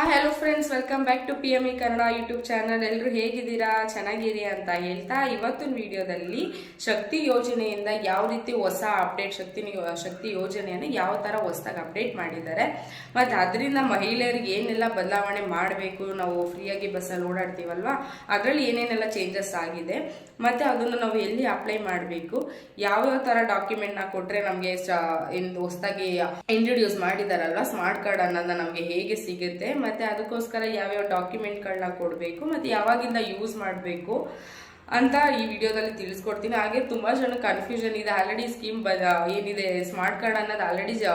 ಆ hello friends welcome back to P M E Kannada YouTube channel ಎಲ್ಲರೂ ಹೇಗಿದ್ದೀರಾ? ಚೆನ್ನಾಗಿರಿ ಅಂತ ಹೇಳ್ತಾ ಇವತ್ತಿನ ವಿಡಿಯೋದಲ್ಲಿ ಶಕ್ತಿ ಯೋಜನೆಯಿಂದ ಯಾವ ರೀತಿ ಹೊಸ ಅಪ್ಡೇಟ್ ಶಕ್ತಿ ಶಕ್ತಿ ಯೋಜನೆಯನ್ನು ಯಾವ ಥರ ಹೊಸದಾಗಿ ಅಪ್ಡೇಟ್ ಮಾಡಿದ್ದಾರೆ. ಮತ್ತು ಅದರಿಂದ ಮಹಿಳೆಯರಿಗೆ ಏನೆಲ್ಲ ಬದಲಾವಣೆ ಮಾಡಬೇಕು? ನಾವು ಫ್ರೀಯಾಗಿ ಬಸ್ಸಲ್ಲಿ ಓಡಾಡ್ತೀವಲ್ವ? ಅದರಲ್ಲಿ ಏನೇನೆಲ್ಲ ಚೇಂಜಸ್ ಆಗಿದೆ? ಮತ್ತು ಅದನ್ನು ನಾವು ಎಲ್ಲಿ ಅಪ್ಲೈ ಮಾಡಬೇಕು? ಯಾವ್ಯಾವ ಥರ ಡಾಕ್ಯುಮೆಂಟ್ನ ಕೊಟ್ಟರೆ ನಮಗೆ ಹೊಸದಾಗಿ ಇಂಟ್ರೊಡ್ಯೂಸ್ ಮಾಡಿದಾರಲ್ವ? ಸ್ಮಾರ್ಟ್ ಕಾರ್ಡ್ ಅನ್ನೋದನ್ನ ನಮಗೆ ಹೇಗೆ ಸಿಗುತ್ತೆ? ಮತ್ತು ಅದಕ್ಕೋಸ್ಕರ ಯಾವ್ಯಾವ ಡಾಕ್ಯುಮೆಂಟ್ಗಳನ್ನ ಕೊಡಬೇಕು ಮತ್ತು ಯಾವಾಗಿಂದ ಯೂಸ್ ಮಾಡಬೇಕು. ಅಂತ ಈ ವಿಡಿಯೋದಲ್ಲಿ ತಿಳಿಸ್ಕೊಡ್ತೀನಿ. ಹಾಗೆ ತುಂಬ ಜನ ಕನ್ಫ್ಯೂಷನ್ ಇದೆ. ಆಲ್ರೆಡಿ ಸ್ಕೀಮ್ ಬ ಏನಿದೆ ಸ್ಮಾರ್ಟ್ ಕಾರ್ಡ್ ಅನ್ನೋದು ಆಲ್ರೆಡಿ ಜ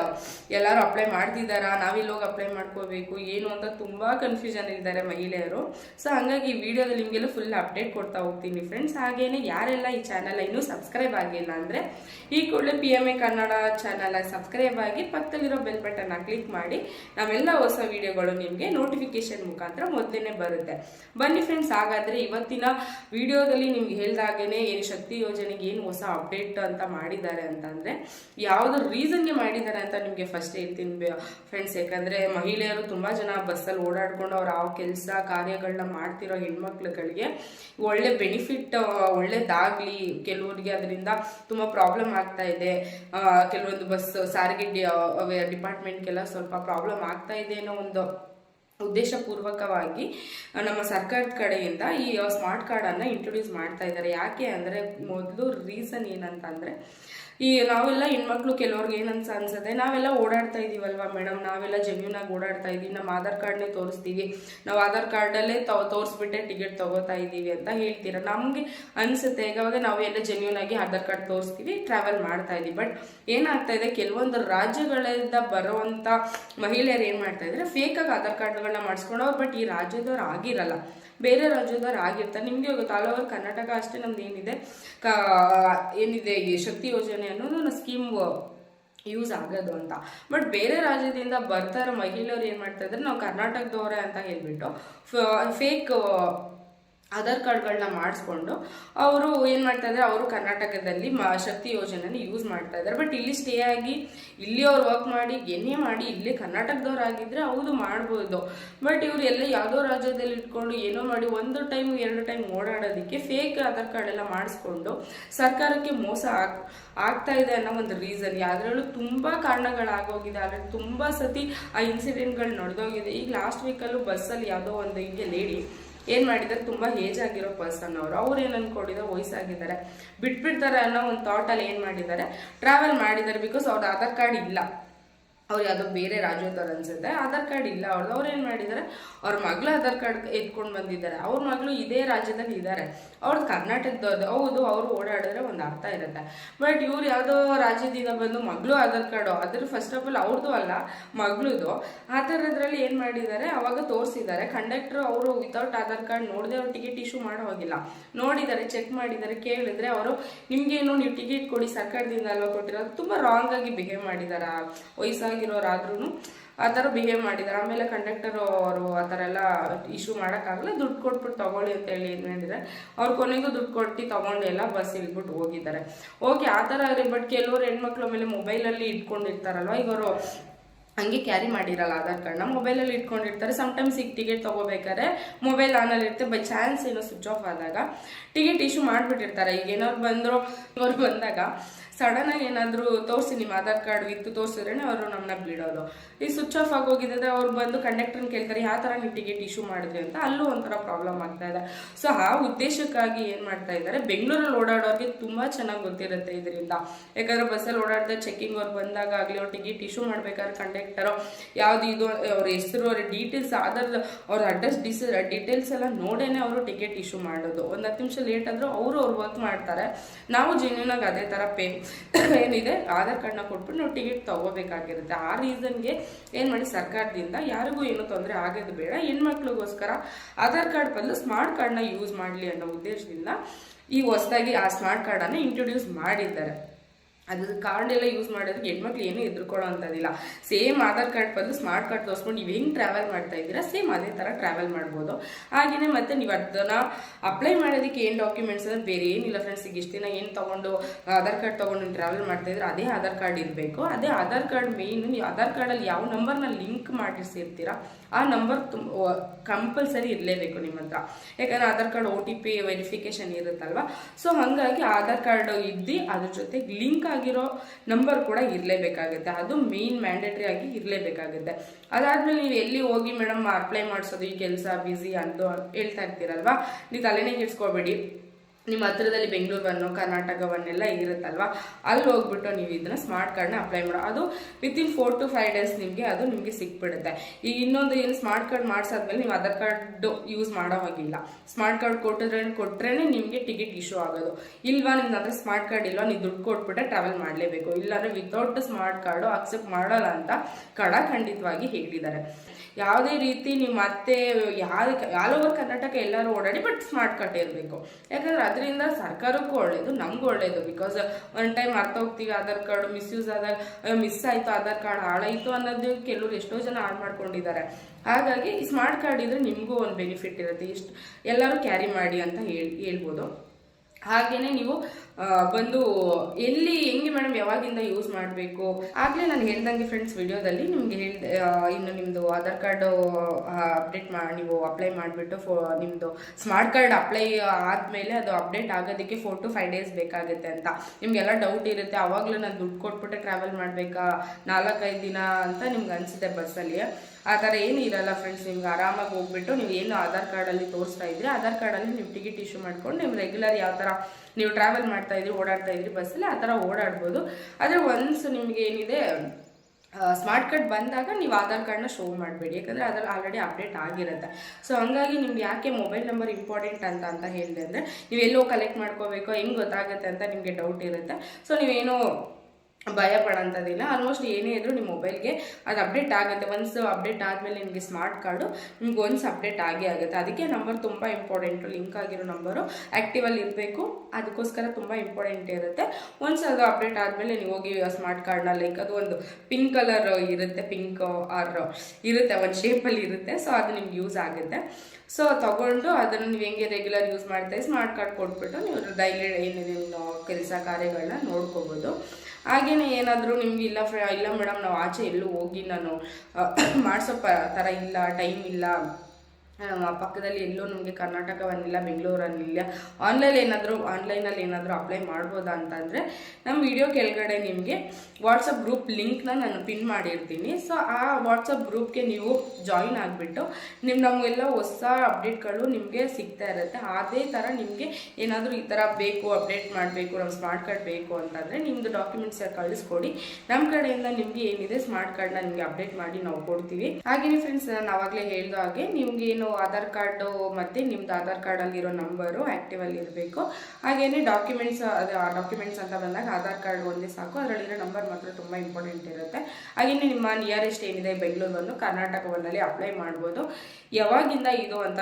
ಎಲ್ಲರೂ ಅಪ್ಲೈ ಮಾಡ್ತಿದ್ದಾರಾ? ನಾವಿಲ್ಲಿ ಹೋಗಿ ಅಪ್ಲೈ ಮಾಡ್ಕೋಬೇಕು. ಏನು ಅಂತ ತುಂಬ ಕನ್ಫ್ಯೂಷನ್ ಇದ್ದಾರೆ ಮಹಿಳೆಯರು. ಸೊ ಹಂಗಾಗಿ ಈ ವಿಡಿಯೋದಲ್ಲಿ ನಿಮಗೆಲ್ಲ ಫುಲ್ ಅಪ್ಡೇಟ್ ಕೊಡ್ತಾ ಹೋಗ್ತೀನಿ ಫ್ರೆಂಡ್ಸ್ ಹಾಗೇನೆ ಯಾರೆಲ್ಲ ಈ ಚಾನಲ್ ಇನ್ನೂ ಸಬ್ಸ್ಕ್ರೈಬ್ ಆಗಿಲ್ಲ ಅಂದರೆ, ಈ ಕೂಡಲೇ P M A Kannada channel subscribe ಆಗಿ ಪಕ್ಕದಲ್ಲಿರೋ ಬೆಲ್ ಬಟನ್ನ ಕ್ಲಿಕ್ ಮಾಡಿ. ನಾವೆಲ್ಲ ಹೊಸ ವಿಡಿಯೋಗಳು ನಿಮಗೆ ನೋಟಿಫಿಕೇಶನ್ ಮುಖಾಂತರ ಮೊದಲೇ ಬರುತ್ತೆ. ಬನ್ನಿ ಫ್ರೆಂಡ್ಸ್ ಹಾಗಾದರೆ ಇವತ್ತಿನ ವಿಡಿಯೋದಲ್ಲಿ ನಿಮ್ಗೆ ಹೇಳ್ದಾಗೇನೆ ಏನು ಶಕ್ತಿ ಯೋಜನೆಗೆ ಏನು ಹೊಸ ಅಪ್ಡೇಟ್ ಅಂತ ಮಾಡಿದ್ದಾರೆ ಅಂತಂದರೆ, ಯಾವ್ದು ರೀಸನ್ಗೆ ಮಾಡಿದ್ದಾರೆ ಅಂತ ನಿಮಗೆ ಫಸ್ಟ್ ಹೇಳ್ತೀನಿ ಫ್ರೆಂಡ್ಸ್ ಯಾಕಂದರೆ ಮಹಿಳೆಯರು ತುಂಬ ಜನ ಬಸ್ಸಲ್ಲಿ ಓಡಾಡ್ಕೊಂಡು ಅವ್ರು ಆ ಕೆಲಸ ಕಾರ್ಯಗಳನ್ನ ಮಾಡ್ತಿರೋ ಹೆಣ್ಮಕ್ಳುಗಳಿಗೆ ಒಳ್ಳೆ ಬೆನಿಫಿಟ್ ಒಳ್ಳೇದಾಗಲಿ. ಕೆಲವರಿಗೆ ಅದರಿಂದ ತುಂಬ ಪ್ರಾಬ್ಲಮ್ ಆಗ್ತಾ ಇದೆ. ಕೆಲವೊಂದು ಬಸ್ ಸಾರಿಗೆ ಡಿಪಾರ್ಟ್ಮೆಂಟ್ಗೆಲ್ಲ ಸ್ವಲ್ಪ ಪ್ರಾಬ್ಲಮ್ ಆಗ್ತಾ ಇದೆ ಅನ್ನೋ ಒಂದು ಉದ್ದೇಶಪೂರ್ವಕವಾಗಿ ನಮ್ಮ ಸರ್ಕಾರದ ಕಡೆಯಿಂದ ಈ ಸ್ಮಾರ್ಟ್ ಕಾರ್ಡನ್ನು ಇಂಟ್ರೊಡ್ಯೂಸ್ ಮಾಡ್ತಾ ಇದ್ದಾರೆ. ಯಾಕೆ ಅಂದರೆ ಮೊದಲು ರೀಸನ್ ಏನಂತಂದರೆ, ಈ ನಾವೆಲ್ಲ ಹೆಣ್ಮಕ್ಳು ಕೆಲವ್ರಿಗೆ ಏನಂತ ಅನ್ಸುತ್ತೆ ನಾವೆಲ್ಲ ಓಡಾಡ್ತಾ ಇದೀವಲ್ವಾ ಮೇಡಮ್ ನಾವೆಲ್ಲ ಜೆನ್ಯೂನಾಗಿ ಓಡಾಡ್ತಾ ಇದೀವಿ. ನಮ್ಮ ಆಧಾರ್ ಕಾರ್ಡ್ನೇ ತೋರಿಸ್ತೀವಿ. ನಾವು ಆಧಾರ್ ಕಾರ್ಡಲ್ಲೇ ತೋರಿಸ್ಬಿಟ್ಟೆ ಟಿಕೆಟ್ ತಗೋತಾ ಇದ್ದೀವಿ ಅಂತ ಹೇಳ್ತೀರಾ? ನಮಗೆ ಅನ್ಸುತ್ತೆ. ಇವಾಗ ನಾವೆಲ್ಲ ಜೆನ್ಯೂನ್ ಆಗಿ ಆಧಾರ್ ಕಾರ್ಡ್ ತೋರಿಸ್ತೀವಿ ಟ್ರಾವೆಲ್ ಮಾಡ್ತಾ ಇದೀವಿ. ಬಟ್ ಏನಾಗ್ತಾ ಇದೆ, ಕೆಲವೊಂದು ರಾಜ್ಯಗಳಿಂದ ಬರುವಂತ ಮಹಿಳೆಯರು ಏನು ಮಾಡ್ತಾ ಇದ್ದಾರೆ ಫೇಕ್ ಆಗಿ ಆಧಾರ್ ಕಾರ್ಡ್ಗಳನ್ನ ಮಾಡಿಸ್ಕೊಂಡವ್ರು ಬಟ್ ಈ ರಾಜ್ಯದವ್ರು ಆಗಿರಲ್ಲ. ಬೇರೆ ರಾಜ್ಯದವ್ರು ಆಗಿರ್ತಾರೆ. ನಿಮಗೆ ಗೊತ್ತು ಕರ್ನಾಟಕ ಅಷ್ಟೇ ನಮ್ದು ಏನಿದೆ? ಕ, ಏನಿದೆ ಈ ಶಕ್ತಿ ಯೋಜನೆ ಅನ್ನೋದು ಸ್ಕೀಮ್ ಯೂಸ್ ಆಗೋದು ಅಂತ. ಬಟ್ ಬೇರೆ ರಾಜ್ಯದಿಂದ ಬರ್ತಾರ ಮಹಿಳೆಯರು ಏನು ಮಾಡ್ತಾ ಇದ್ದಾರೆ ನಾವು ಕರ್ನಾಟಕದವರೇ ಅಂತ ಹೇಳ್ಬಿಟ್ಟು ಫೇಕ್ ಆಧಾರ್ ಕಾರ್ಡ್ಗಳನ್ನ ಮಾಡಿಸ್ಕೊಂಡು ಅವರು ಏನು ಮಾಡ್ತಾ ಇದ್ದಾರೆ ಅವರು ಕರ್ನಾಟಕದಲ್ಲಿ ಮ, ಶಕ್ತಿ ಯೋಜನೆನ ಯೂಸ್ ಮಾಡ್ತಾ ಇದ್ದಾರೆ ಬಟ್ ಇಲ್ಲಿ ಸ್ಟೇ ಆಗಿ, ಇಲ್ಲಿ ಅವ್ರು ವರ್ಕ್ ಮಾಡಿ, ಏನೇ ಮಾಡಿ, ಇಲ್ಲಿ ಕರ್ನಾಟಕದವ್ರು ಆಗಿದ್ರೆ ಹೌದು ಮಾಡ್ಬೋದು. ಬಟ್ ಇವರು ಎಲ್ಲ ಯಾವುದೋ ರಾಜ್ಯದಲ್ಲಿ ಇಟ್ಕೊಂಡು ಏನೋ ಮಾಡಿ, ಒಂದು ಟೈಮ್ ಎರಡು ಟೈಮ್ ಓಡಾಡೋದಕ್ಕೆ ಫೇಕ್ ಆಧಾರ್ ಕಾರ್ಡ್ ಎಲ್ಲ ಮಾಡಿಸ್ಕೊಂಡು ಸರ್ಕಾರಕ್ಕೆ ಮೋಸ ಆಗ್ ಆಗ್ತಾ ಇದೆ ಅನ್ನೋ ಒಂದು ರೀಸನ್ ಅದರಲ್ಲೂ ತುಂಬ ಕಾರಣಗಳಾಗೋಗಿದೆ. ಅದರಲ್ಲಿ ತುಂಬ ಸತಿ ಆ ಇನ್ಸಿಡೆಂಟ್ಗಳು ನಡೆದೋಗಿದೆ. ಈಗ ಲಾಸ್ಟ್ ವೀಕಲ್ಲೂ ಬಸ್ಸಲ್ಲಿ ಯಾವುದೋ ಒಂದು ಹೀಗೆ ಲೇಡಿ ಏನ್ ಮಾಡಿದ್ದಾರೆ? ತುಂಬಾ ಏಜ್ ಆಗಿರೋ ಪರ್ಸನ್ ಅವರು. ಅವ್ರು ಏನು ಅನ್ಕೊಂಡಿದ್ದಾರೆ ವಯಸ್ಸಾಗಿದ್ದಾರೆ. ಬಿಟ್ಬಿಡ್ತಾರೆ ಅನ್ನೋ ಒಂದು ಥಾಟಲ್ಲಿ ಏನ್ ಮಾಡಿದ್ದಾರೆ? ಟ್ರಾವೆಲ್ ಮಾಡಿದ್ದಾರೆ ಬಿಕಾಸ್ ಅವ್ರ ಆಧಾರ್ ಕಾರ್ಡ್ ಇಲ್ಲ. ಅವ್ರು ಯಾವುದೋ ಬೇರೆ ರಾಜ್ಯದವ್ರು ಅನ್ಸುತ್ತೆ. ಆಧಾರ್ ಕಾರ್ಡ್ ಇಲ್ಲ ಅವ್ರದ್ದು ಅವ್ರು ಏನು ಮಾಡಿದ್ದಾರೆ ಅವ್ರ ಮಗಳು ಆಧಾರ್ ಕಾರ್ಡ್ ಎತ್ಕೊಂಡು ಬಂದಿದ್ದಾರೆ. ಅವ್ರ ಮಗಳು ಇದೇ ರಾಜ್ಯದಲ್ಲಿ ಇದ್ದಾರೆ ಅವ್ರದ್ದು ಕರ್ನಾಟಕದವ್ರದ್ದು ಹೌದು, ಅವರು ಓಡಾಡಿದ್ರೆ ಒಂದು ಅರ್ಥ ಇರುತ್ತೆ. ಬಟ್ ಇವ್ರು ಯಾವುದೋ ರಾಜ್ಯದಿಂದ ಬಂದು ಮಗಳು ಆಧಾರ್ ಕಾರ್ಡು, ಅದ್ರ ಫಸ್ಟ್ ಆಫ್ ಆಲ್ ಅವ್ರದ್ದು ಅಲ್ಲ, ಮಗಳದು. ಆ ಥರದ್ರಲ್ಲಿ ಏನು ಮಾಡಿದ್ದಾರೆ ಅವಾಗ ತೋರಿಸಿದ್ದಾರೆ ಕಂಡಕ್ಟ್ರು ಅವರು ವಿತೌಟ್ ಆಧಾರ್ ಕಾರ್ಡ್ ನೋಡದೆ ಅವ್ರು ಟಿಕೆಟ್ ಇಶ್ಯೂ ಮಾಡೋ ಹೋಗಿಲ್ಲ. ನೋಡಿದ್ದಾರೆ ಚೆಕ್ ಮಾಡಿದ್ದಾರೆ ಕೇಳಿದ್ರೆ ಅವರು, ನಿಮಗೇನು, ನೀವು ಟಿಕೆಟ್ ಕೊಡಿ, ಸರ್ಕಾರದಿಂದ ಅಲ್ವಾ ಕೊಟ್ಟಿರೋದು? ತುಂಬ ರಾಂಗ್ ಆಗಿ ಬಿಹೇವ್ ಮಾಡಿದ್ದಾರೆ ವಯಸ್ಸಾಗಿರೋರಾದ್ರೂ ಆ ಥರ ಬಿಹೇವ್ ಮಾಡಿದ್ದಾರೆ. ಆಮೇಲೆ ಕಂಡಕ್ಟರ್ ಅವರು ಆ ಥರ ಎಲ್ಲ ಇಶ್ಯೂ ಮಾಡೋಕ್ಕಾಗಲ್ಲ. ದುಡ್ಡು ಕೊಟ್ಬಿಟ್ಟು ತಗೊಳ್ಳಿ ಅಂತ ಹೇಳಿ ಹೇಳಿದ್ರೆ ಅವ್ರು ಕೊನೆಗೂ ದುಡ್ಡು ಕೊಟ್ಟು ತಗೊಂಡು ಎಲ್ಲ ಬಸ್ ಇಳ್ಬಿಟ್ಟು ಹೋಗಿದ್ದಾರೆ. ಓಕೆ, ಆ ಥರ ಆಗಲಿ. ಬಟ್ ಕೆಲವರು ಹೆಣ್ಮಕ್ಳು ಆಮೇಲೆ ಮೊಬೈಲಲ್ಲಿ ಇಟ್ಕೊಂಡಿರ್ತಾರಲ್ವ? ಈಗ ಅವರು ಹಂಗೆ ಕ್ಯಾರಿ ಮಾಡಿರಲ್ಲ ಆಧಾರ್ ಕಾರ್ಡ್ನ. ಮೊಬೈಲಲ್ಲಿ ಇಟ್ಕೊಂಡಿರ್ತಾರೆ. ಸಮ್ಟೈಮ್ಸ್ ಈಗ ಟಿಕೆಟ್ ತಗೋಬೇಕಾದ್ರೆ ಮೊಬೈಲ್ ಆನಲ್ಲಿ ಇರುತ್ತೆ. ಬೈ ಚಾನ್ಸ್ ಏನೋ ಸ್ವಿಚ್ ಆಫ್ ಆದಾಗ ಟಿಕೆಟ್ ಇಶ್ಯೂ ಮಾಡಿಬಿಟ್ಟಿರ್ತಾರೆ. ಈಗ ಏನಾದ್ರು ಬಂದರು ಅವ್ರು ಬಂದಾಗ ಸಡನ್ ಆಗಿ ಏನಾದರೂ ತೋರಿಸಿ ನಿಮ್ಮ ಆಧಾರ್ ಕಾರ್ಡ್ ಇತ್ತು ತೋರಿಸಿದ್ರೆ ಅವರು ನಮ್ಮನ್ನ ಬಿಡೋದು. ಈ ಸ್ವಿಚ್ ಆಫ್ ಆಗೋಗಿದ್ರೆ ಅವ್ರು ಬಂದು ಕಂಡಕ್ಟರ್ನ ಕೇಳ್ತಾರೆ ಯಾವ ಥರ ನೀವು ಟಿಕೆಟ್ ಇಶ್ಯೂ ಮಾಡಿದ್ರಿ ಅಂತ ಅಲ್ಲೂ ಒಂಥರ ಪ್ರಾಬ್ಲಮ್ ಆಗ್ತಾ ಇದೆ. ಸೊ ಆ ಉದ್ದೇಶಕ್ಕಾಗಿ ಏನು ಮಾಡ್ತಾ ಇದ್ದಾರೆ, ಬೆಂಗಳೂರಲ್ಲಿ ಓಡಾಡೋರಿಗೆ ತುಂಬ ಚೆನ್ನಾಗಿ ಗೊತ್ತಿರುತ್ತೆ ಇದರಿಂದ. ಯಾಕಂದ್ರೆ ಬಸ್ಸಲ್ಲಿ ಓಡಾಡ್ದೆ ಚೆಕಿಂಗ್ ಅವ್ರು ಬಂದಾಗ ಆಗಲಿ, ಅವ್ರು ಟಿಕೆಟ್ ಇಶ್ಯೂ ಮಾಡ್ಬೇಕಾದ್ರೆ ಕಂಡಕ್ಟರು ಯಾವ್ದು ಇದು, ಅವ್ರ ಹೆಸರು, ಅವ್ರ ಡೀಟೇಲ್ಸ್ ಆಧಾರ್, ಅವ್ರ ಅಡ್ರೆಸ್ ಡಿಸ್ ಡೀಟೇಲ್ಸ್ ಎಲ್ಲ ನೋಡೇನೆ ಅವರು ಟಿಕೆಟ್ ಇಶ್ಯೂ ಮಾಡೋದು. ಒಂದು ಹತ್ತು ನಿಮಿಷ ಲೇಟ್ ಆದರೂ ಅವರು ಅವ್ರು ವರ್ಕ್ ಮಾಡ್ತಾರೆ. ನಾವು ಜೆನ್ಯೂನಾಗಿ ಅದೇ ಥರ ಪೇ ಏನಿದೆ? ಆಧಾರ್ ಕಾರ್ಡ್ನ ಕೊಟ್ಬಿಟ್ಟು ನಾವು ಟಿಕೆಟ್ ತಗೋಬೇಕಾಗಿರುತ್ತೆ. ಆ ರೀಸನ್ಗೆ ಏನು ಮಾಡಿ ಸರ್ಕಾರದಿಂದ ಯಾರಿಗೂ ಏನು ತೊಂದರೆ ಆಗೋದು ಬೇಡ. ಹೆಣ್ಮಕ್ಳಿಗೋಸ್ಕರ ಆಧಾರ್ ಕಾರ್ಡ್ ಬದಲು ಸ್ಮಾರ್ಟ್ ಕಾರ್ಡ್ನ ಯೂಸ್ ಮಾಡಲಿ ಅನ್ನೋ ಉದ್ದೇಶದಿಂದ ಈ ಹೊಸದಾಗಿ ಆ ಸ್ಮಾರ್ಟ್ ಕಾರ್ಡನ್ನು ಇಂಟ್ರೊಡ್ಯೂಸ್ ಮಾಡಿದ್ದಾರೆ. ಅದು ಕಾರ್ಡ್ ಎಲ್ಲ ಯೂಸ್ ಮಾಡೋದು ಹೆಣ್ಮಕ್ಳು ಏನೂ ಎದುರ್ಕೊಳ್ಳೋ ಅಂಥದ್ದಿಲ್ಲ. ಸೇಮ್ ಆಧಾರ್ ಕಾರ್ಡ್ ಬಂದು ಸ್ಮಾರ್ಟ್ ಕಾರ್ಡ್ ತೋರಿಸ್ಕೊಂಡು ನೀವು ಹೆಂಗೆ ಟ್ರಾವೆಲ್ ಮಾಡ್ತಾ ಇದ್ದೀರಾ ಸೇಮ್ ಅದೇ ಥರ ಟ್ರಾವೆಲ್ ಮಾಡ್ಬೋದು. ಹಾಗೆಯೇ ಮತ್ತೆ ನೀವು ಅದನ್ನು ಅಪ್ಲೈ ಮಾಡೋದಕ್ಕೆ ಏನು ಡಾಕ್ಯುಮೆಂಟ್ಸ್ ಅಂದರೆ ಬೇರೆ ಏನಿಲ್ಲ ಫ್ರೆಂಡ್ಸ್ ಈಗ ಇಷ್ಟು ದಿನ ಏನು ತೊಗೊಂಡು ಆಧಾರ್ ಕಾರ್ಡ್ ತೊಗೊಂಡು ನೀವು ಟ್ರಾವೆಲ್ ಮಾಡ್ತಾ ಇದ್ರೆ ಅದೇ ಆಧಾರ್ ಕಾರ್ಡ್ ಇರಬೇಕು. ಅದೇ ಆಧಾರ್ ಕಾರ್ಡ್ ಮೇನ್ ನೀವು ಆಧಾರ್ ಕಾರ್ಡಲ್ಲಿ ಯಾವ ನಂಬರ್ನ ಲಿಂಕ್ ಮಾಡಿರ್ಸಿರ್ತೀರಾ ಆ ನಂಬರ್ ತುಂಬ ಕಂಪಲ್ಸರಿ ಇರಲೇಬೇಕು ನಿಮ್ಮ ಹತ್ರ. ಯಾಕಂದ್ರೆ Aadhaar card O T P verification ಇರುತ್ತಲ್ವಾ? ಸೊ ಹಾಗಾಗಿ ಆಧಾರ್ ಕಾರ್ಡ್ ಇದ್ದು ಅದ್ರ ಜೊತೆಗೆ ಲಿಂಕ್ ಆಗಿರೋ ನಂಬರ್ ಕೂಡ ಇರಲೇಬೇಕಾಗುತ್ತೆ. ಅದು ಮೇನ್ ಮ್ಯಾಂಡೇಟ್ರಿ ಆಗಿ ಇರಲೇಬೇಕಾಗುತ್ತೆ. ಅದಾದ್ಮೇಲೆ ನೀವು ಎಲ್ಲಿ ಹೋಗಿ ಮೇಡಮ್ ಅಪ್ಲೈ ಮಾಡಿಸೋದು, ಈ ಕೆಲಸ ಬ್ಯುಸಿ ಅಂತ ಹೇಳ್ತಾ ಇರ್ತೀರಲ್ವಾ? ನೀವು ತಲೆನೇ ಕೆಡ್ಸ್ಕೊಬೇಡಿ. ನಿಮ್ಮ ಹತ್ರದಲ್ಲಿ ಬೆಂಗಳೂರು ಒನ್ನು ಕರ್ನಾಟಕ ಅಲ್ಲಿ ಹೋಗ್ಬಿಟ್ಟು ನೀವು ಇದನ್ನ ಸ್ಮಾರ್ಟ್ ಕಾರ್ಡ್ನ ಅಪ್ಲೈ ಮಾಡೋ. ಅದು within four to five days ನಿಮಗೆ ಅದು ನಿಮಗೆ ಸಿಕ್ಬಿಡುತ್ತೆ. ಈಗ ಇನ್ನೊಂದು ಏನು ಸ್ಮಾರ್ಟ್ ಕಾರ್ಡ್ ಮಾಡಿಸಾದ್ಮೇಲೆ ನೀವು ಆಧಾರ್ ಕಾರ್ಡ್ ಯೂಸ್ ಮಾಡೋ ಹಾಗಿಲ್ಲ. ಸ್ಮಾರ್ಟ್ ಕಾರ್ಡ್ ಕೊಟ್ಟಿದ್ರೆ ಕೊಟ್ಟರೆ ನಿಮಗೆ ಟಿಕೆಟ್ ಇಶ್ಯೂ ಆಗೋದು. ಇಲ್ವಾ ನಿಮ್ದು ಹತ್ರ ಸ್ಮಾರ್ಟ್ ಕಾರ್ಡ್ ಇಲ್ವಾ, ನೀವು ದುಡ್ಡು ಕೊಟ್ಬಿಟ್ಟೆ ಟ್ರಾವೆಲ್ ಮಾಡಲೇಬೇಕು. ಇಲ್ಲಾಂದರೆ ವಿತೌಟ್ ಸ್ಮಾರ್ಟ್ ಕಾರ್ಡು ಅಕ್ಸೆಪ್ಟ್ ಮಾಡೋಲ್ಲ ಅಂತ ಖಂಡಿತವಾಗಿ ಹೇಳಿದ್ದಾರೆ. ಯಾವುದೇ ರೀತಿ ನಿಮ್ಮ ಅತ್ತೆ ಯಾರು ಆಲ್ ಓವರ್ ಕರ್ನಾಟಕ ಎಲ್ಲರೂ ಓಡಾಡಿ ಬಟ್ ಸ್ಮಾರ್ಟ್ ಕಾರ್ಡ್ ಇರಬೇಕು. ಯಾಕಂದ್ರೆ ಅದರಿಂದ ಸರ್ಕಾರಕ್ಕೂ ಒಳ್ಳೇದು, ನಮಗೂ ಒಳ್ಳೇದು. ಬಿಕಾಸ್ ಒನ್ ಟೈಮ್ ಹೋಗ್ತೀವಿ ಆಧಾರ್ ಕಾರ್ಡ್ ಮಿಸ್ಯೂಸ್ ಆದಾಗ ಮಿಸ್ ಆಯಿತು, ಆಧಾರ್ ಕಾರ್ಡ್ ಹಾಳಾಯಿತು ಅನ್ನೋದು ಕೆಲವರು ಎಷ್ಟೋ ಜನ ಹಾಳು ಮಾಡ್ಕೊಂಡಿದ್ದಾರೆ. ಹಾಗಾಗಿ ಈ ಸ್ಮಾರ್ಟ್ ಕಾರ್ಡ್ ಇದ್ರೆ ನಿಮಗೂ ಒಂದು ಬೆನಿಫಿಟ್ ಇರುತ್ತೆ. ಇಷ್ಟು ಎಲ್ಲರೂ ಕ್ಯಾರಿ ಮಾಡಿ ಅಂತ ಹೇಳಿ, ಹೇಳ್ಬೋದು. ಹಾಗೆಯೇ ನೀವು ಬಂದು ಎಲ್ಲಿ, ಹೆಂಗೆ ಮೇಡಮ್ ಯಾವಾಗಿಂದ ಯೂಸ್ ಮಾಡಬೇಕು? ಆಗಲೇ ನಾನು ಹೇಳ್ದಂಗೆ ಫ್ರೆಂಡ್ಸ್ ವಿಡಿಯೋದಲ್ಲಿ ನಿಮ್ಗೆ ಹೇಳಿದೆ ಇನ್ನು ನಿಮ್ಮದು ಆಧಾರ್ ಕಾರ್ಡ್ ಅಪ್ಡೇಟ್ ಮಾಡಿ ನೀವು ಅಪ್ಲೈ ಮಾಡಿಬಿಟ್ಟು ಫೋ ನಿಮ್ಮದು ಸ್ಮಾರ್ಟ್ ಕಾರ್ಡ್ ಅಪ್ಲೈ ಆದಮೇಲೆ ಅದು ಅಪ್ಡೇಟ್ ಆಗೋದಕ್ಕೆ ಫೋರ್ ಟು ಫೈವ್ ಡೇಸ್ ಬೇಕಾಗುತ್ತೆ ಅಂತ. ನಿಮಗೆಲ್ಲ ಡೌಟ್ ಇರುತ್ತೆ ಆವಾಗಲೂ ನಾನು ದುಡ್ಡು ಕೊಟ್ಬಿಟ್ಟೆ ಟ್ರಾವೆಲ್ ಮಾಡಬೇಕಾ? ನಾಲ್ಕೈದು ದಿನ ಅಂತ ನಿಮ್ಗೆ ಅನಿಸುತ್ತೆ ಬಸ್ಸಲ್ಲಿ ಆ ಥರ ಏನು ಇರಲ್ಲ ಫ್ರೆಂಡ್ಸ್ ನಿಮ್ಗೆ ಆರಾಮಾಗಿ ಹೋಗ್ಬಿಟ್ಟು ನೀವು ಏನು ಆಧಾರ್ ಕಾರ್ಡಲ್ಲಿ ತೋರಿಸ್ತಾ ಇದ್ರಿ ಆಧಾರ್ ಕಾರ್ಡಲ್ಲಿ ನೀವು ಟಿಕೆಟ್ ಇಶ್ಯೂ ಮಾಡ್ಕೊಂಡು ನೀವು ರೆಗ್ಯುಲರ್ ಯಾವ ಥರ ನೀವು ಟ್ರಾವೆಲ್ ಮಾಡ್ತಾ ಇದ್ರಿ, ಓಡಾಡ್ತಾ ಇದ್ರಿ ಬಸ್ಸಲ್ಲಿ ಆ ಥರ ಓಡಾಡ್ಬೋದು. ಆದರೆ ಒನ್ಸ್ ನಿಮಗೆ ಏನಿದೆ ಸ್ಮಾರ್ಟ್ ಕಾರ್ಡ್ ಬಂದಾಗ ನೀವು ಆಧಾರ್ ಕಾರ್ಡ್ನ ಶೋ ಮಾಡಬೇಡಿ. ಯಾಕಂದರೆ ಅದ್ರಲ್ಲಿ ಆಲ್ರೆಡಿ ಅಪ್ಡೇಟ್ ಆಗಿರುತ್ತೆ. ಸೊ ಹಂಗಾಗಿ ನಿಮ್ಗೆ ಯಾಕೆ ಮೊಬೈಲ್ ನಂಬರ್ ಇಂಪಾರ್ಟೆಂಟ್ ಅಂತ ಅಂತ ಹೇಳಿದೆ ಅಂದರೆ, ನೀವು ಎಲ್ಲೋ ಕಲೆಕ್ಟ್ ಮಾಡ್ಕೋಬೇಕು, ಹೆಂಗೆ ಗೊತ್ತಾಗುತ್ತೆ ಅಂತ ನಿಮಗೆ ಡೌಟ್ ಇರುತ್ತೆ. ಸೊ ನೀವೇನೋ ಭಯ ಪಡೋಂಥದ್ದಿಲ್ಲ ಆಲ್ಮೋಸ್ಟ್ ಏನೇ ಇದ್ರೂ ನಿಮ್ಮ ಮೊಬೈಲ್ಗೆ ಅದು ಅಪ್ಡೇಟ್ ಆಗುತ್ತೆ. ಒನ್ಸ್ ಅಪ್ಡೇಟ್ ಆದಮೇಲೆ ನಿಮಗೆ ಸ್ಮಾರ್ಟ್ ಕಾರ್ಡು ನಿಮ್ಗೆ ಒನ್ಸ್ ಅಪ್ಡೇಟ್ ಆಗೇ ಆಗುತ್ತೆ. ಅದಕ್ಕೆ ನಂಬರ್ ತುಂಬ ಇಂಪಾರ್ಟೆಂಟು ಲಿಂಕ್ ಆಗಿರೋ ನಂಬರು ಆ್ಯಕ್ಟಿವಲ್ಲಿ ಇರಬೇಕು. ಅದಕ್ಕೋಸ್ಕರ ತುಂಬ ಇಂಪಾರ್ಟೆಂಟ್ ಇರುತ್ತೆ. ಒನ್ಸ್ ಅದು ಅಪ್ಡೇಟ್ ಆದಮೇಲೆ ನೀವು ಹೋಗಿ ಸ್ಮಾರ್ಟ್ ಕಾರ್ಡ್ನ ಲೈಕ್ ಅದು ಒಂದು ಪಿಂಕ್ ಕಲರ್ ಇರುತ್ತೆ ಪಿಂಕ್ ಆರ್ ಇರುತ್ತೆ, ಒಂದು ಶೇಪಲ್ಲಿ ಇರುತ್ತೆ. ಸೊ ಅದು ನಿಮ್ಗೆ ಯೂಸ್ ಆಗುತ್ತೆ. ಸೊ ತಗೊಂಡು ಅದನ್ನು ನೀವು ಹೆಂಗೆ ರೆಗ್ಯುಲರ್ ಯೂಸ್ ಮಾಡ್ತಾ ಸ್ಮಾರ್ಟ್ ಕಾರ್ಡ್ ಕೊಟ್ಬಿಟ್ಟು ನೀವು ಡೈಲಿ ಏನಿದೆ ಕೆಲಸ ಕಾರ್ಯಗಳನ್ನ ನೋಡ್ಕೋಬೋದು. ಹಾಗೇನೆ ಏನಾದರೂ ನಿಮ್ಗೆ ಇಲ್ಲ ಫ್ರ ಇಲ್ಲ ಮೇಡಮ್ ನಾವು ಆಚೆ ಎಲ್ಲೂ ಹೋಗಿ ನಾನು ಮಾಡಿಸೋ ಪ ಥರ ಇಲ್ಲ ಟೈಮ್ ಇಲ್ಲ. ಪಕ್ಕದಲ್ಲಿ ಎಲ್ಲೂ ನಮಗೆ ಕರ್ನಾಟಕ ಬಂದಿಲ್ಲ ಬೆಂಗಳೂರಲ್ಲಿಲ್ಲ ಆನ್ಲೈನ್ ಏನಾದರೂ ಆನ್ಲೈನಲ್ಲಿ ಏನಾದರೂ ಅಪ್ಲೈ ಮಾಡ್ಬೋದಾ ಅಂತಂದರೆ ನಮ್ಮ ವಿಡಿಯೋ ಕೆಳಗಡೆ ನಿಮಗೆ ವಾಟ್ಸಪ್ ಗ್ರೂಪ್ ಲಿಂಕ್ನ ನಾನು ಪಿನ್ ಮಾಡಿರ್ತೀನಿ. ಸೊ ಆ ವಾಟ್ಸಪ್ ಗ್ರೂಪ್ಗೆ ನೀವು ಜಾಯಿನ್ ಆಗಿಬಿಟ್ಟು ನಿಮ್ಮ ನಮಗೆಲ್ಲ ಹೊಸ ಅಪ್ಡೇಟ್ಗಳು ನಿಮಗೆ ಸಿಗ್ತಾ ಇರುತ್ತೆ. ಅದೇ ಥರ ನಿಮಗೆ ಏನಾದರೂ ಈ ಥರ ಬೇಕು ಅಪ್ಡೇಟ್ ಮಾಡಬೇಕು ನಮ್ಮ ಸ್ಮಾರ್ಟ್ ಕಾರ್ಡ್ ಬೇಕು ಅಂತಂದರೆ ನಿಮ್ಮದು ಡಾಕ್ಯುಮೆಂಟ್ಸ್ ಕಳಿಸ್ಕೊಡಿ. ನಮ್ಮ ಕಡೆಯಿಂದ ನಿಮಗೆ ಏನಿದೆ ಸ್ಮಾರ್ಟ್ ಕಾರ್ಡ್ನ ನಿಮಗೆ ಅಪ್ಡೇಟ್ ಮಾಡಿ ನಾವು ಕೊಡ್ತೀವಿ. ಹಾಗೆಯೇ ಫ್ರೆಂಡ್ಸ್ ನಾನು ಆವಾಗಲೇ ಹೇಳಿದ ಹಾಗೆ ನಿಮ್ಗೆ ಏನು ಆಧಾರ್ ಕಾರ್ಡು ಮತ್ತು ನಿಮ್ದು ಆಧಾರ್ ಕಾರ್ಡಲ್ಲಿರೋ ನಂಬರು ಆ್ಯಕ್ಟಿವಲ್ಲಿ ಇರಬೇಕು. ಹಾಗೆಯೇ ಡಾಕ್ಯುಮೆಂಟ್ಸ್, ಅದು ಡಾಕ್ಯುಮೆಂಟ್ಸ್ ಅಂತ ಬಂದಾಗ ಆಧಾರ್ ಕಾರ್ಡ್ ಒಂದೇ ಸಾಕು, ಅದರಲ್ಲಿರೋ ನಂಬರ್ ಮಾತ್ರ ತುಂಬ ಇಂಪಾರ್ಟೆಂಟ್ ಇರುತ್ತೆ. ಹಾಗೆಯೇ ನಿಮ್ಮ ನಿಯರೆಸ್ಟ್ ಏನಿದೆ ಬೆಂಗಳೂರು ಬಂದು ಕರ್ನಾಟಕ ಒಂದಲ್ಲಿ ಅಪ್ಲೈ ಮಾಡ್ಬೋದು. ಯಾವಾಗಿಂದ ಇದು ಅಂತ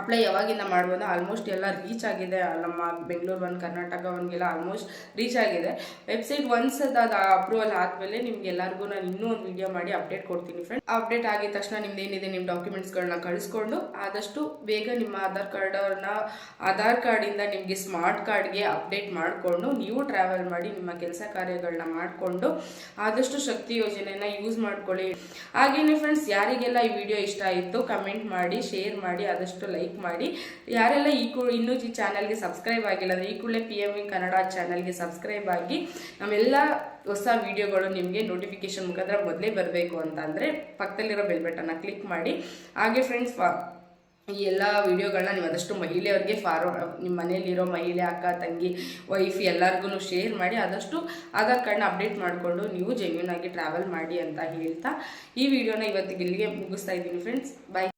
ಅಪ್ಲೈ ಯಾವಾಗಿಂದ ಮಾಡ್ಬೋದು ಆಲ್ಮೋಸ್ಟ್ ಎಲ್ಲ ರೀಚ್ ಆಗಿದೆ. ನಮ್ಮ ಬೆಂಗಳೂರು ಒಂದು ಕರ್ನಾಟಕ ಒನ್ಗೆಲ್ಲ ಆಲ್ಮೋಸ್ಟ್ ರೀಚ್ ಆಗಿದೆ. ವೆಬ್ಸೈಟ್ ಒನ್ಸ್ ಅದು ಅಪ್ರೂವಲ್ ಆದಮೇಲೆ ನಿಮ್ಗೆ ಎಲ್ಲರಿಗೂ ನಾನು ಇನ್ನೂ ಒಂದು ವಿಡಿಯೋ ಮಾಡಿ ಅಪ್ಡೇಟ್ ಕೊಡ್ತೀನಿ ಫ್ರೆಂಡ್ ಅಪ್ಡೇಟ್ ಆಗಿದ ತಕ್ಷಣ ನಿಮ್ದು ಏನಿದೆ ನಿಮ್ಮ ಡಾಕ್ಯುಮೆಂಟ್ಸ್ಗಳನ್ನ ಕಳಿಸ್ಕೊಂಡು ಆದಷ್ಟು ಬೇಗ ನಿಮ್ಮ ಆಧಾರ್ ಕಾರ್ಡನ್ನ ಆಧಾರ್ ಕಾರ್ಡಿಂದ ನಿಮಗೆ ಸ್ಮಾರ್ಟ್ ಕಾರ್ಡ್ಗೆ ಅಪ್ಡೇಟ್ ಮಾಡಿಕೊಂಡು ನೀವು ಟ್ರಾವೆಲ್ ಮಾಡಿ ನಿಮ್ಮ ಕೆಲಸ ಕಾರ್ಯಗಳನ್ನ ಮಾಡಿಕೊಂಡು ಆದಷ್ಟು ಶಕ್ತಿ ಯೋಜನೆನ ಯೂಸ್ ಮಾಡ್ಕೊಳ್ಳಿ. ಹಾಗೇನೆ ಫ್ರೆಂಡ್ಸ್ ಯಾರಿಗೆಲ್ಲ ಈ ವಿಡಿಯೋ ಇಷ್ಟ ಆಯಿತು ಕಮೆಂಟ್ ಮಾಡಿ ಶೇರ್ ಮಾಡಿ ಆದಷ್ಟು ಲೈಕ್ ಮಾಡಿ. ಯಾರೆಲ್ಲ ಈ ಕು ಇನ್ನೂ ಈ ಚಾನಲ್ಗೆ ಸಬ್ಸ್ಕ್ರೈಬ್ ಆಗಿಲ್ಲ ಅಂದರೆ ಈ ಕೂಡಲೇ ಪಿ ಎಂ ಇನ್ ಕನ್ನಡ ಚಾನಲ್ಗೆ ಸಬ್ಸ್ಕ್ರೈಬ್ ಆಗಿ ನಮ್ಮೆಲ್ಲ ಹೊಸ ವಿಡಿಯೋಗಳು ನಿಮಗೆ ನೋಟಿಫಿಕೇಶನ್ ಮುಖಾಂತರ ಮೊದಲೇ ಬರಬೇಕು ಅಂತ ಅಂದರೆ ಪಕ್ಕದಲ್ಲಿರೋ ಬೆಲ್ ಬಟನ್ನ ಕ್ಲಿಕ್ ಮಾಡಿ. ಹಾಗೆ ಫ್ರೆಂಡ್ಸ್ ಈ ಎಲ್ಲ ವಿಡಿಯೋಗಳನ್ನ ನೀವು ಆದಷ್ಟು ಮಹಿಳೆಯವ್ರಿಗೆ ಫಾರ್ವರ್ಡ್ ನಿಮ್ಮ ಮನೆಯಲ್ಲಿರೋ ಮಹಿಳೆ, ಅಕ್ಕ, ತಂಗಿ ವೈಫ್ ಎಲ್ಲರಿಗೂ ಶೇರ್ ಮಾಡಿ. ಆದಷ್ಟು ಆಧಾರ್ ಕಾರ್ಡ್ನ ಅಪ್ಡೇಟ್ ಮಾಡಿಕೊಂಡು ನೀವು ಜೆನ್ಯೂನ್ ಆಗಿ ಟ್ರಾವೆಲ್ ಮಾಡಿ ಅಂತ ಹೇಳ್ತಾ ಈ ವಿಡಿಯೋನ ಇವತ್ತಿಗೆ ಇಲ್ಲಿಗೆ ಮುಗಿಸ್ತಾ ಇದ್ದೀನಿ ಫ್ರೆಂಡ್ಸ್ ಬಾಯ್